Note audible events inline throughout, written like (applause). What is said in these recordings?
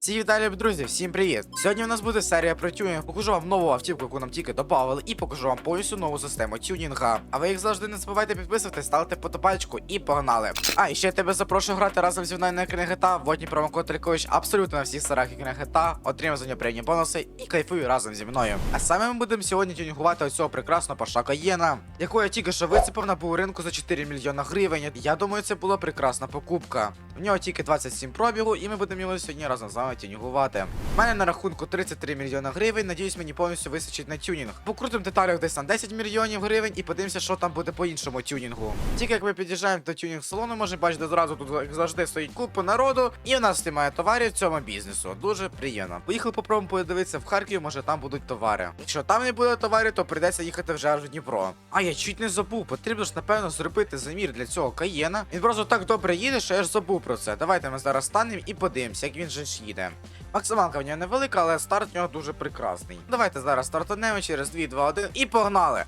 Всі віталі, друзі, всім привіт! Сьогодні у нас буде серія про тюнінг. Покажу вам нову автівку, яку нам тільки додавали, і покажу вам повністю нову систему тюнінга. А ви їх завжди не забувайте підписувати, ставити подобайку і погнали. А і ще я тебе запрошую грати разом зі мною на екрані GTA. Вводні промокод Трікович абсолютно на всіх старах екранах GTA. Отримав за нього приємні бонуси і кайфую разом зі мною. А саме ми будемо сьогодні тюнінгувати ось цього прекрасного пашака Єна, яку я тільки що вицепив на ринку за 4 мільйона гривень. Я думаю, це була прекрасна покупка. В нього тільки 27 пробігу, і ми будемо його сьогодні разом з вами тюнінгувати. У мене на рахунку 33 мільйона гривень. Надіюсь, мені повністю вистачить на тюнінг. По крутим деталях десь на 10 мільйонів гривень і подивимося, що там буде по іншому тюнінгу. Тільки як ми під'їжджаємо до тюнінг салону, можемо бачити зразу тут як завжди стоїть купа народу, і у нас немає товарів в цьому бізнесу. Дуже приємно. Поїхали попробуємо подивитися в Харків, може там будуть товари. Якщо там не буде товарів, то прийдеться їхати вже аж в Дніпро. А я чуть не забув, потрібно ж напевно зробити замір для цього каєна. Він просто так добре їде, що я ж забув про це. Давайте ми зараз станемо і подивимося, як він же ж їде. Максималка в нього невелика, але старт в нього дуже прекрасний. Давайте зараз стартанемо через 2, 2, 1 і погнали.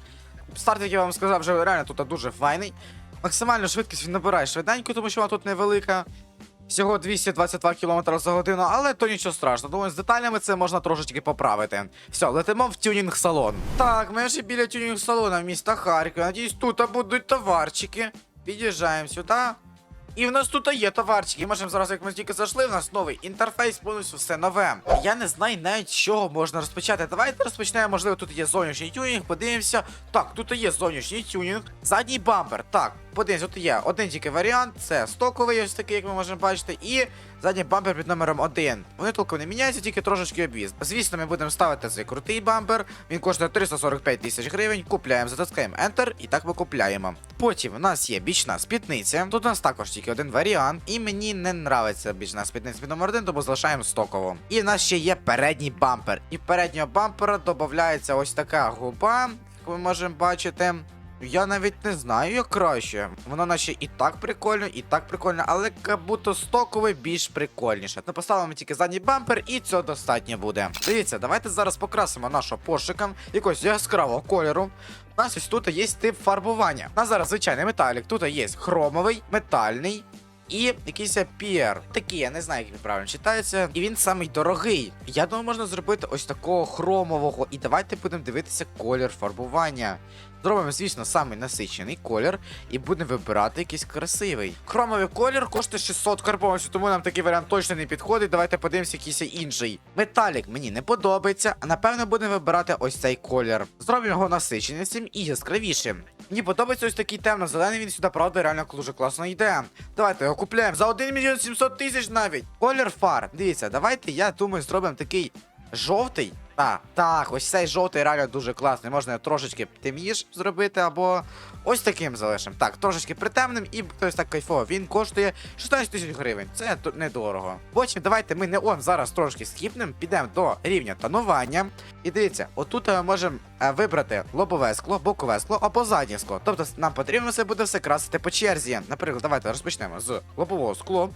Старт, як я вам сказав, вже реально тут дуже файний. Максимальну швидкість він набирає швиденько, тому що вона тут невелика. Всього 222 км за годину, але то нічого страшного. Думаю, з деталями це можна трошечки поправити. Все, летимо в тюнінг салон. Так, ми вже біля тюнінг салона міста Харкова. Надіюсь, тут будуть товарчики. Під'їжджаємо сюди. І в нас тут є товарчики. Можемо зараз, як ми тільки зайшли, в нас новий інтерфейс, повністю все нове. Я не знаю навіть чого можна розпочати. Давайте розпочнемо. Можливо, тут є зовнішній тюнінг. Подивимося. Так, тут є зовнішній тюнінг. Задній бампер. Так, подивимося, тут є один тільки варіант. Це стоковий, ось такий, як ми можемо бачити. І задній бампер під номером 1. Вони толком не міняються, тільки трошечки обвіз. Звісно, ми будемо ставити цей крутий бампер. Він коштує 345 тисяч гривень. Купляємо, затискаємо Enter і так ми купляємо. Потім у нас є бічна спідниця. Тут у нас також тільки один варіант. І мені не нравиться бічна спідниця під номер 1, тому залишаємо стоково. І в нас ще є передній бампер. І в переднього бампера додається ось така губа, як ми можемо бачити. Я навіть не знаю, як краще. Воно наче і так прикольно, і так прикольно, але як будто стоковий більш прикольніше. Ну поставимо тільки задній бампер, і цього достатньо буде. Дивіться, давайте зараз покрасимо нашого пошика якогось яскравого кольору. У нас ось тут є тип фарбування. У нас зараз звичайний металік. Тут є хромовий, метальний. І якийсь пір. Такий, я не знаю, як він правильно читається. І він самий дорогий. Я думаю, можна зробити ось такого хромового. І давайте будемо дивитися колір фарбування. Зробимо, звісно, самий насичений колір і будемо вибирати якийсь красивий. Хромовий колір коштує 600 карбованців, тому нам такий варіант точно не підходить. Давайте подивимося якийсь інший. Металік мені не подобається, а напевно будемо вибирати ось цей колір. Зробимо його насиченістим і яскравішим. Мені подобається ось такий темно-зелений, він сюди, правда, реально дуже класно йде. Давайте його купляємо за 1 мільйон 700 тисяч навіть. Колір фар. Дивіться, давайте, я думаю, зробимо такий жовтий. Так, так, ось цей жовтий реально дуже класний. Можна трошечки темніш зробити, або ось таким залишимо. Так, трошечки притемним і ось так кайфово. Він коштує 16 тисяч гривень. Це недорого. Потім давайте ми неон зараз трошки скіпнемо, підемо до рівня тонування. І дивіться, отут ми можемо е, вибрати лобове скло, бокове скло або заднє скло. Тобто нам потрібно це буде все красити по черзі. Наприклад, давайте розпочнемо з лобового скло.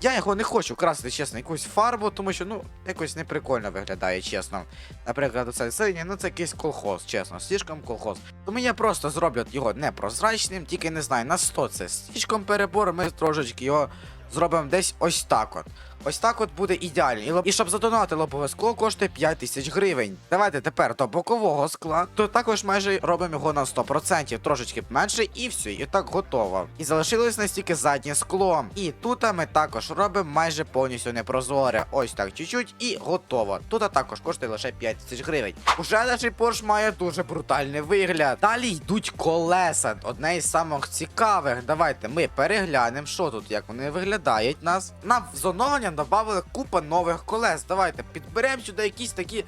Я його не хочу красити, чесно, якусь фарбу, тому що ну якось неприкольно виглядає, чесно. Наприклад, оцей синій, ну це якийсь колхоз, чесно, слишком колхоз. Тому я просто зроблю його непрозрачним, тільки не знаю, на 100 це слишком перебор, ми трошечки його зробимо десь ось так от. Ось так от буде ідеально. І, щоб задонати лобове скло коштує 5 тисяч гривень. Давайте тепер до бокового скла, то також майже робимо його на 100%, трошечки менше, і все, і так готово. І залишилось настільки заднє скло. І тут ми також робимо майже повністю непрозоре. Ось так чуть-чуть і готово. Тут також коштує лише 5 тисяч гривень. Уже наш Porsche має дуже брутальний вигляд. Далі йдуть колеса. Одне із самих цікавих. Давайте ми переглянемо, що тут, як вони виглядають нас. Нам в додали купа нових колес. Давайте підберемо сюди якісь такі.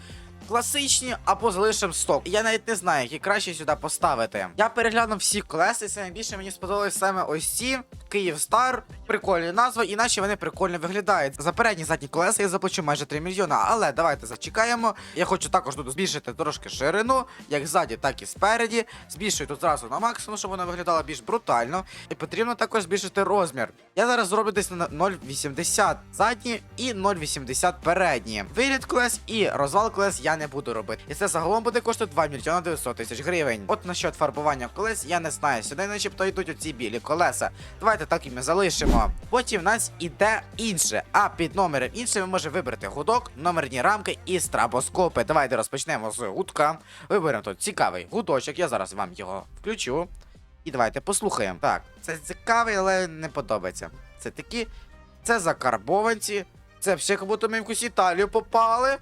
Класичні або залишимо сток. Я навіть не знаю, які краще сюди поставити. Я переглянув всі колеса, і саме більше мені сподобались саме ось ці Київстар. Прикольні назви, іначе вони прикольно виглядають. За передні задні колеса я заплачу майже 3 мільйона. Але давайте зачекаємо. Я хочу також тут збільшити трошки ширину, як ззаді, так і спереді. Збільшую тут зразу на максимум, щоб вона виглядала більш брутально. І потрібно також збільшити розмір. Я зараз зроблю десь на 0,80 задні і 0,80 передні. Вигляд колес і розвал колес я не буду робити. І це загалом буде коштувати 2 мільйони 900 тисяч гривень. От насчет фарбування колес, я не знаю. Сюди начебто йдуть оці білі колеса. Давайте так і ми залишимо. Потім в нас іде інше. А під номером інше ми можемо вибрати гудок, номерні рамки і страбоскопи. Давайте розпочнемо з гудка. Виберемо тут цікавий гудочок. Я зараз вам його включу. І давайте послухаємо. Так, це цікавий, але не подобається. Це такі. Це закарбованці. Це все, як будто ми в якусь Італію попали.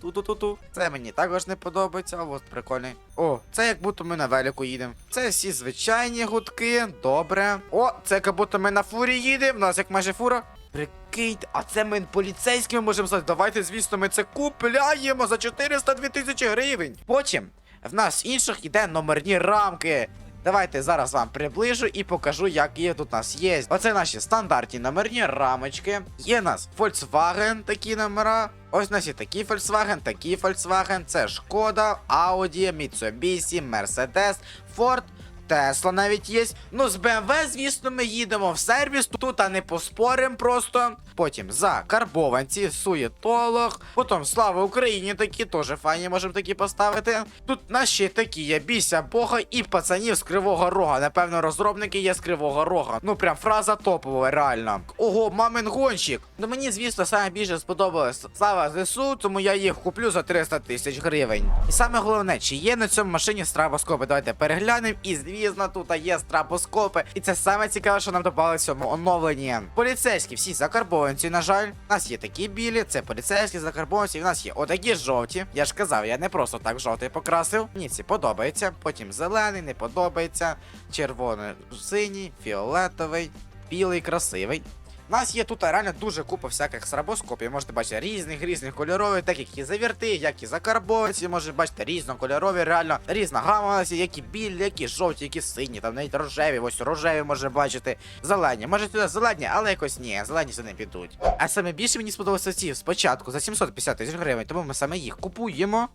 Ту-ту-ту-ту. Це мені також не подобається, а от прикольний. О, це як будто ми на велику їдемо. Це всі звичайні гудки, добре. О, це як будто ми на фурі їдемо. У нас як майже фура. Прикиньте, а це ми поліцейськими можемо стати. Давайте, звісно, ми це купляємо за 402 тисячі гривень. Потім в нас інших іде номерні рамки. Давайте зараз вам приближу і покажу, які тут у нас є. Оце наші стандартні номерні рамочки. Є у нас Volkswagen, такі номера. Ось у нас є такий Volkswagen, такий Volkswagen. Це Шкода, Audi, Mitsubishi, Mercedes, Ford. Тесла навіть є. Ну, з BMW, звісно, ми їдемо в сервіс. Тут а не поспорим просто. Потім закарбованці, суєтолог. Потім слава Україні, такі теж файні можемо такі поставити. Тут наші такі є бійся Бога і пацанів з Кривого Рога. Напевно, розробники є з Кривого Рога. Ну прям фраза топова, реально. Ого, мамин гонщик. Ну мені, звісно, саме більше сподобалось слава ЗСУ, тому я їх куплю за 300 тисяч гривень. І саме головне, чи є на цьому машині страбоскопи. Давайте переглянемо. І звісно, тут є страбоскопи. І це саме цікаве, що нам додали в цьому оновленні. Поліцейські всі закарбованці, на жаль. У нас є такі білі, це поліцейські закарбованці. І в нас є отакі жовті. Я ж казав, я не просто так жовтий покрасив. Мені ці подобається. Потім зелений, не подобається. Червоний, синій, фіолетовий, білий, красивий. У нас є тут реально дуже купа всяких страбоскопів. Можете бачити різних, різних кольорових, так як і завірти, як і закарбованці. Можете бачити різнокольорові, реально різна гама які білі, які жовті, які сині, там навіть рожеві, ось рожеві може бачити. Зелені. Може туди зелені, але якось ні, зелені сюди не підуть. А саме більше мені сподобалося ці спочатку за 750 тисяч гривень, тому ми саме їх купуємо.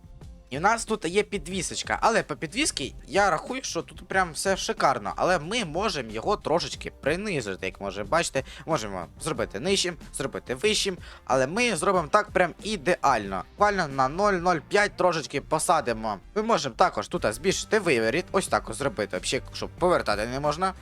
І в нас тут є підвісочка, але по підвісці я рахую, що тут прям все шикарно. Але ми можемо його трошечки принизити, як може бачите. Можемо зробити нижчим, зробити вищим, але ми зробимо так прям ідеально. Буквально на 0,05 трошечки посадимо. Ми можемо також тут збільшити виворіт, ось так ось зробити, взагалі, щоб повертати не можна.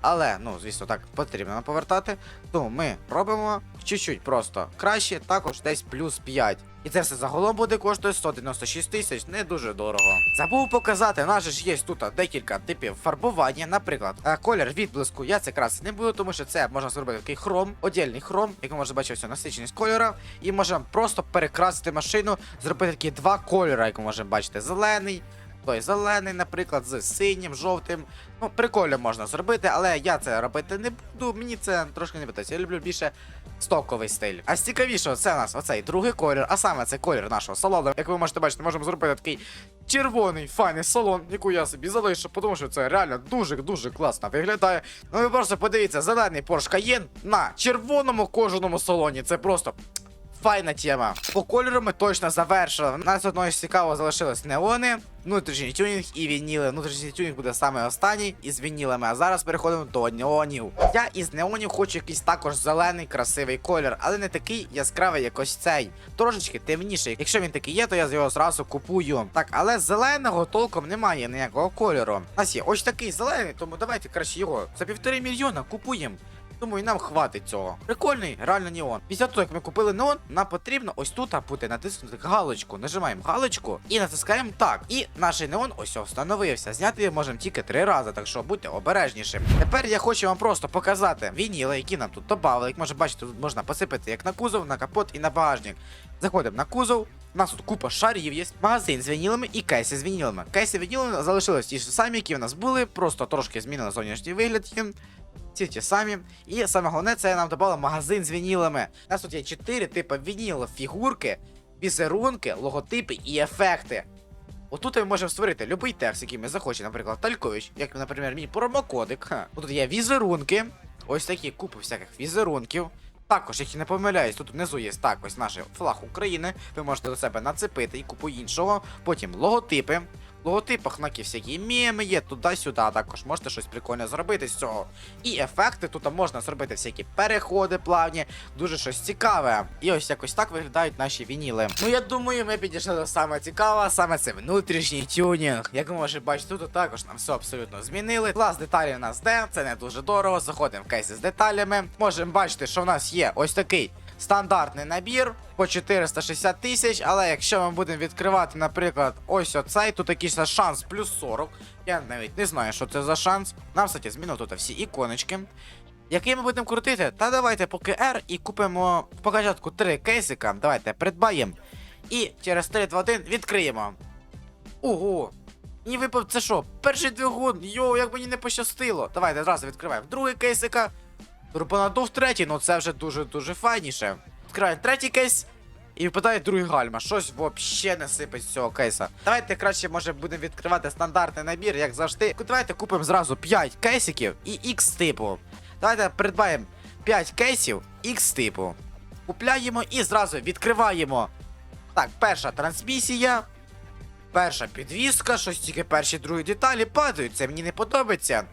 Але, ну, звісно, так потрібно повертати. Тому ми робимо чуть-чуть просто краще, також десь плюс 5. І це все загалом буде коштує 196 тисяч, не дуже дорого. Забув показати, у нас же ж є тут декілька типів фарбування. Наприклад, колір відблиску я це красити не буду, тому що це можна зробити такий хром, одільний хром, як ви можете бачити, ось насиченість кольора. І можемо просто перекрасити машину, зробити такі два кольори, як ви можемо бачити, зелений. Той зелений, наприклад, з синім, жовтим. Ну, прикольно можна зробити, але я це робити не буду. Мені це трошки не подобається. Я люблю більше стоковий стиль. А з цікавішого, це у нас оцей другий колір, а саме це колір нашого салону. Як ви можете бачити, можемо зробити такий червоний файний салон, яку я собі залишу, тому що це реально дуже-дуже класно виглядає. Ну ви просто подивіться, зелений Porsche Cayenne на червоному кожаному салоні. Це просто. Файна тема. По кольору ми точно завершили. У нас одного цікаво залишилось неони, внутрішній тюнінг і вініли. Внутрішній тюнінг буде саме останній із вінілами. А зараз переходимо до неонів. Я із неонів хочу якийсь також зелений, красивий колір, але не такий яскравий, як ось цей. Трошечки темніший. Якщо він такий є, то я його зразу купую. Так, але зеленого толком немає ніякого кольору. У нас є ось такий зелений, тому давайте краще його за півтори мільйона купуємо. Думаю, нам хватить цього. Прикольний, реально неон. Після того, як ми купили неон, нам потрібно ось тут буде натиснути галочку. Нажимаємо галочку і натискаємо так. І наш неон ось встановився. Зняти його можемо тільки три рази, так що будьте обережнішим. Тепер я хочу вам просто показати вініли, які нам тут додали. Як можна бачити, тут можна посипати як на кузов, на капот і на багажник. Заходимо на кузов. У нас тут купа шарів є, магазин з вінілами і кейси з вінілами. Кейси з вінілами залишились ті самі, які в нас були, просто трошки змінили зовнішній вигляд їм. Ці ті самі. І саме головне, це нам додали магазин з вінілами. У нас тут є 4 типи вінілів, фігурки, візерунки, логотипи і ефекти. Отут ми можемо створити будь-який текст, який ми захочемо, наприклад, Талькович, як, наприклад, мій промокодик. Ха. Тут є візерунки, ось такі купи всяких візерунків. Також, якщо не помиляюсь, тут внизу є так ось наш флаг України. Ви можете до себе нацепити і купу іншого. Потім логотипи. Логотипах знаки всякі меми є туди-сюди. Також можете щось прикольне зробити з цього. І ефекти тут можна зробити всякі переходи плавні, дуже щось цікаве. І ось якось так виглядають наші вініли. Ну я думаю, ми підійшли до саме цікавого, саме це внутрішній тюнінг. Як ви можете бачити, тут також нам все абсолютно змінили. Клас деталі у нас де, це не дуже дорого. Заходимо в кейси з деталями. Можемо бачити, що в нас є ось такий. Стандартний набір по 460 тисяч, але якщо ми будемо відкривати, наприклад, ось оцей, тут якийсь шанс плюс 40. Я навіть не знаю, що це за шанс. Нам, кстати, змінили тут всі іконочки. Який ми будемо крутити? Та давайте поки R і купимо спочатку три кейсика. Давайте придбаємо. І через 3, 2, 1 відкриємо. Ого! Мені випав це що? Перший двигун. Йоу, як мені не пощастило. Давайте одразу відкриваємо другий кейсика. Турбонадув третій, ну це вже дуже-дуже файніше. Відкриваємо третій кейс. І випадає другий гальма. Щось взагалі не сипить з цього кейса. Давайте краще, може, будемо відкривати стандартний набір, як завжди. Давайте купимо зразу 5 кейсиків і X типу. Давайте придбаємо 5 кейсів X типу. Купляємо і зразу відкриваємо. Так, перша трансмісія. Перша підвіска, щось тільки перші другі деталі падають, це мені не подобається.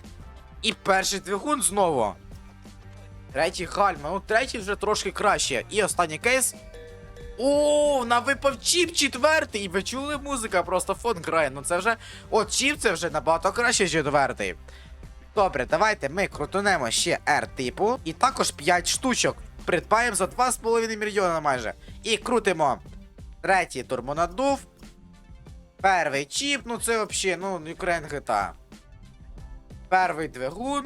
І перший двигун знову. Третій гальма, ну третій вже трошки краще. І останній кейс. О, на випав чіп четвертий. І ви чули музика, просто фон грає. Ну це вже. От чіп це вже набагато краще, четвертий. Добре, давайте ми крутунемо ще R типу. І також 5 штучок. Придбаємо за 2,5 мільйона майже. І крутимо. Третій турбонадув. Перший чіп, ну це взагалі, ну, Ukraine GTA. Перший двигун.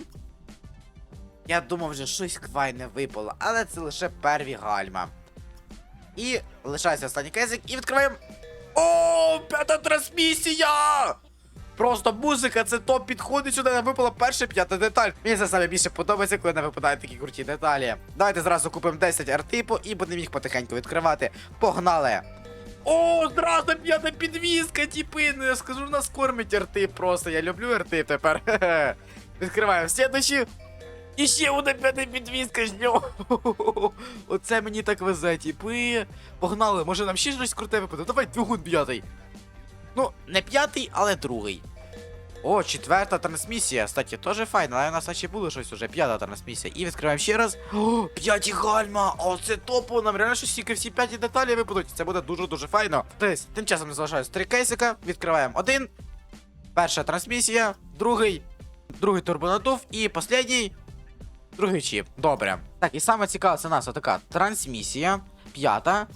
Я думав, вже щось квайне випало, але це лише перві гальма. І лишається останній кезик і відкриваємо. О, п'ята трансмісія! Просто музика, це топ підходить сюди, нам випала перша п'ята деталь. Мені це саме більше подобається, коли нам випадають такі круті деталі. Давайте зразу купимо 10 артипу і будемо їх потихеньку відкривати. Погнали! О, зразу п'ята підвізка, тіпи, ну я скажу, нас кормить артип просто. Я люблю артип тепер. (laughs) Відкриваємо слідуючі. І ще одна п'ята підвізка з нього. (laughs) Оце мені так везе, тіпи. Погнали, може нам ще щось круте випаде. Давай двигун п'ятий. Ну, не п'ятий, але другий. О, четверта трансмісія. Кстати, теж файна, але у нас наче було щось уже. П'ята трансмісія. І відкриваємо ще раз. О, п'яті гальма! О, це топо! Нам реально щось тільки всі п'яті деталі випадуть. Це буде дуже-дуже файно. Тобто, тим часом не залишаюсь три кейсика. Відкриваємо один. Перша трансмісія, другий, другий турбонадув і останній. Другий чіп. Добре. Так, і саме цікаве, це нас отака трансмісія, п'ята,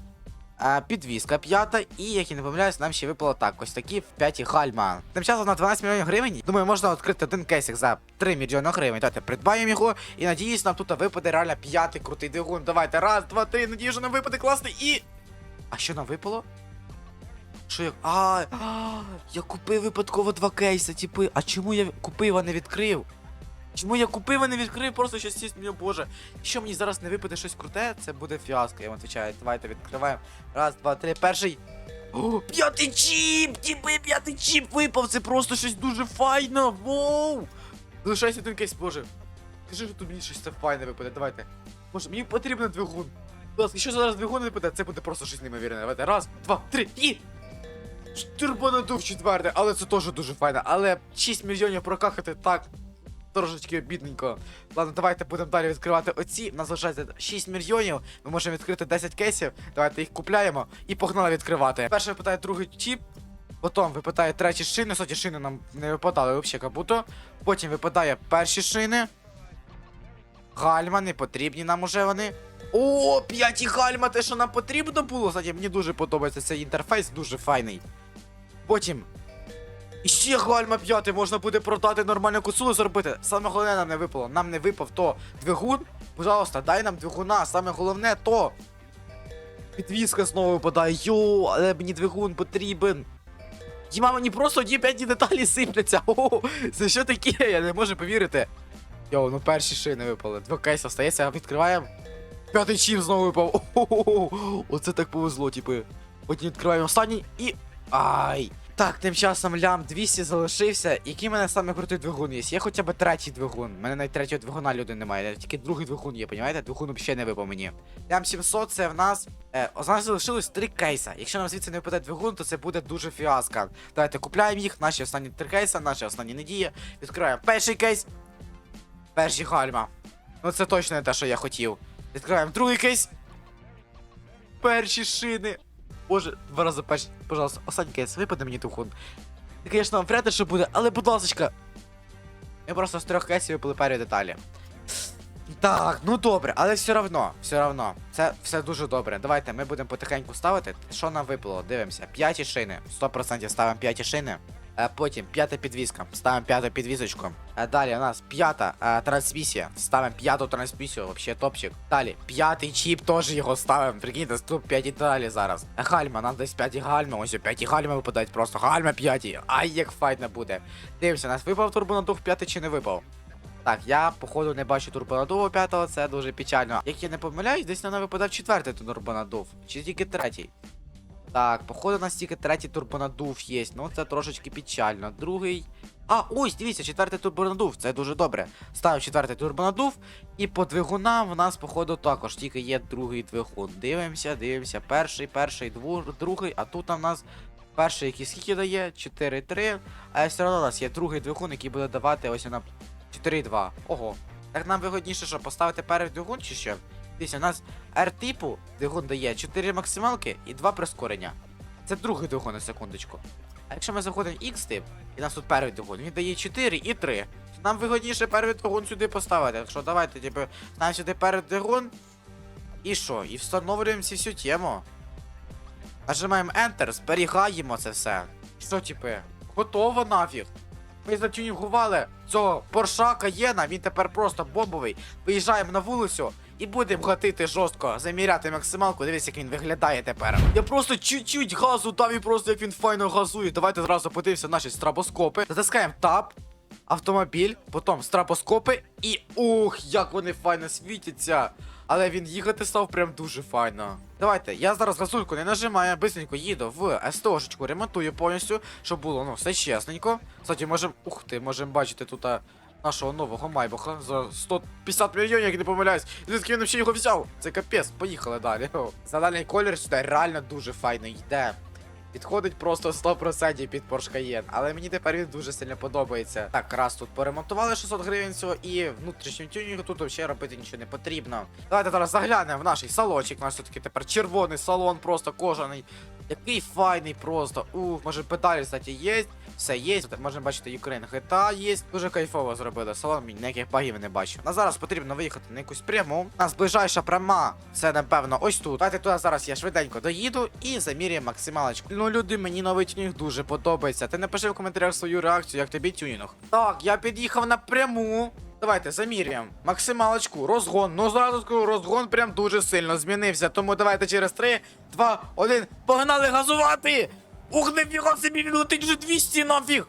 е, підвізка п'ята, і, як я не помиляюсь, нам ще випало так, ось такі в п'яті гальма. Тим часом на 12 мільйонів гривень, думаю, можна відкрити один кейсик за 3 мільйони гривень. Давайте придбаємо його, і надіюсь, нам тут випаде реально п'ятий крутий двигун. Давайте, раз, два, три, надію, що нам випаде класний і. А що нам випало? Що я. А, а, я купив випадково два кейси, типи. А чому я купив, а не відкрив? Чому я купив, а не відкрив, просто щось сість мені, боже. Якщо мені зараз не випаде щось круте, це буде фіаско, я вам відповідаю. Давайте відкриваємо. Раз, два, три. Перший. О, п'ятий чіп! Тіпи, п'ятий чіп випав! Це просто щось дуже файно! Воу! Залишайся один кейс, боже. Скажи, що тобі щось це файне випаде, давайте. Боже, мені потрібен двигун. Будь ласка, якщо зараз двигун випаде, це буде просто щось неймовірне. Давайте. Раз, два, три і. Турбонадув четверте, але це теж дуже файно. Але 6 мільйонів прокахати так. Трошечки бідненько. Ладно, давайте будемо далі відкривати оці. У нас залишається 6 мільйонів. Ми можемо відкрити 10 кейсів. Давайте їх купляємо і погнали відкривати. Перше випадає другий чіп. Потім випадає треті шини. Кстати, шини нам не випадали взагалі кабуто. Потім випадає перші шини. Гальма, не потрібні нам уже вони. О, п'яті гальма, те, що нам потрібно було. Кстати, мені дуже подобається цей інтерфейс, дуже файний. Потім. І ще гальма п'ятий, можна буде продати нормальну косулу зробити. Саме головне нам не випало. Нам не випав то двигун. Пожалуйста, дай нам двигуна. Саме головне то. Підвізка знову випадає. Йо, але мені двигун потрібен. Діма, мені просто ті п'яті деталі сипляться. О, це що таке? Я не можу повірити. Йоу, ну перші шини випали. Два кейси остається, відкриваємо. П'ятий чіп знову випав. О, оце так повезло, типи. Потім відкриваємо останній і. Ай! Так, тим часом лям 200 залишився. Який в мене саме крутий двигун є? Є хоча б третій двигун. У мене навіть третього двигуна люди немає. Тільки другий двигун є, понімаєте? Двигун взагалі не випав мені. Лям 700 це в нас. Е, у нас залишилось три кейса. Якщо нам звідси не випаде двигун, то це буде дуже фіаско. Давайте купляємо їх, наші останні три кейса, наші останні надії. Відкриваємо перший кейс. Перші гальма. Ну це точно не те, що я хотів. Відкриваємо другий кейс. Перші шини. Боже, два рази перші. Пожалуйста, останній кейс, випаде мені тухун. Ти, звісно, вряд ли, що буде, але будь ласка. Ми просто з трьох кейсів випали парі деталі. Так, ну добре, але все равно, все равно. Це все дуже добре. Давайте ми будемо потихеньку ставити. Що нам випало? Дивимося. П'яті шини. 100% ставимо п'яті шини. Е, потім п'ята підвізка. Ставимо п'яту підвізочку. Е, далі у нас п'ята е, трансмісія. Ставимо п'яту трансмісію, вообще топчик. Далі п'ятий чіп теж його ставимо. Прикиньте, тут п'яті далі зараз. Гальма, нам десь п'яті гальми. Ось п'яті гальми випадають просто. Гальма п'яті. Ай, як файно буде. Дивимося, нас випав турбонадув п'ятий чи не випав. Так, я походу не бачу турбонадуву п'ятого, це дуже печально. Як я не помиляюсь, десь на випадав четвертий турбонадув. Чи тільки третій. Так, походу у нас тільки третій турбонадув є. Ну це трошечки печально. Другий. А, ось, дивіться, четвертий турбонадув, це дуже добре. Ставив четвертий турбонадув, і по двигунам в нас, походу, також тільки є другий двигун. Дивимося, дивимося. Перший, перший, другий, а тут у нас перший, який скільки дає? 4-3. А все одно у нас є другий двигун, який буде давати ось на 4,2. Ого. Так нам вигодніше, що поставити перший двигун чи що? Дивіться, у нас R-типу двигун дає 4 максималки і 2 прискорення. Це другий двигун на секундочку. А якщо ми заходимо X-тип, і у нас тут перший двигун, він дає 4 і 3. Нам вигодніше перший двигун сюди поставити. Так що давайте, типу, ставимо сюди перший двигун. І що? І встановлюємо цю всю тему. Нажимаємо Enter, зберігаємо це все. Що, типи, готово нафіг. Ми затюнінгували цього Порша Каєна, він тепер просто бомбовий. Виїжджаємо на вулицю і будемо гатити жорстко, заміряти максималку. Дивись, як він виглядає тепер. Я просто чуть-чуть газу дав і просто як він файно газує. Давайте зразу подивимося наші страбоскопи. Затискаємо тап, автомобіль, потім страбоскопи і ух, як вони файно світяться. Але він їхати став прям дуже файно. Давайте, я зараз газульку не нажимаю, бисенько їду в СТОшечку, ремонтую повністю, щоб було ну все чесненько. Кстати, можемо. Ух ти, можемо бачити тут нашого нового майбаха за 150 мільйонів, як не помиляюсь. Звідки він взагалі його взяв? Це капець, поїхали далі. (laughs) Задальний колір сюди реально дуже файно йде. Підходить просто 100% під Cayenne, але мені тепер він дуже сильно подобається. Так, раз тут поремонтували 600 гривень цього і внутрішнім тюнінгу тут взагалі робити нічого не потрібно. Давайте зараз заглянемо в наш салончик. У нас все-таки тепер червоний салон, просто кожаний. Який файний просто. Ух, може педалі, кстати, є. Все є. Можемо бачити Ukraine GTA є. Дуже кайфово зробили. Салон мені ніяких багів не бачу. На зараз потрібно виїхати на якусь пряму. У нас ближайша пряма. Це напевно ось тут. Давайте туди зараз я швиденько доїду і заміряємо максималочку. Ну, люди, мені новий тюнінг дуже подобається. Ти напиши в коментарях свою реакцію, як тобі тюнінг. Так, я під'їхав на пряму. Давайте заміряємо максималочку, розгон. Ну зразу скажу, розгон прям дуже сильно змінився. Тому давайте через 3, 2, 1, погнали газувати! Ух, нефіга собі він летить вже 200 нафіг!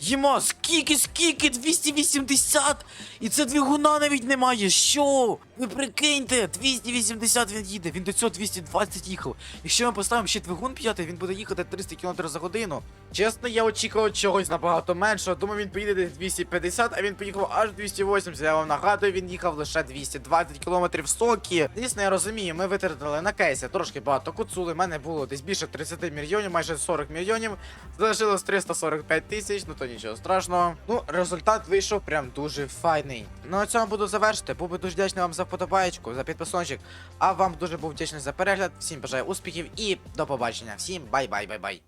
Єма, скільки, скільки, 280! І це двигуна навіть немає. Що? Ви прикиньте, 280 він їде, він до цього 220 їхав. Якщо ми поставимо ще двигун п'ятий, він буде їхати 300 км за годину. Чесно, я очікував чогось набагато меншого. Думаю, він поїде десь 250, а він поїхав аж 280. Я вам нагадую, він їхав лише 220 км в сокі. Звісно, я розумію, ми витратили на кейси трошки багато куцули. У мене було десь більше 30 мільйонів, майже 40 мільйонів. Залишилось 345 тисяч, ну то нічого страшного. Ну, результат вийшов прям дуже файний. Ну на цьому буду завершити. Був би дуже вдячний вам за вподобаєчку, за підписончик. А вам дуже був вдячний за перегляд. Всім бажаю успіхів і до побачення. Всім бай-бай-бай-бай.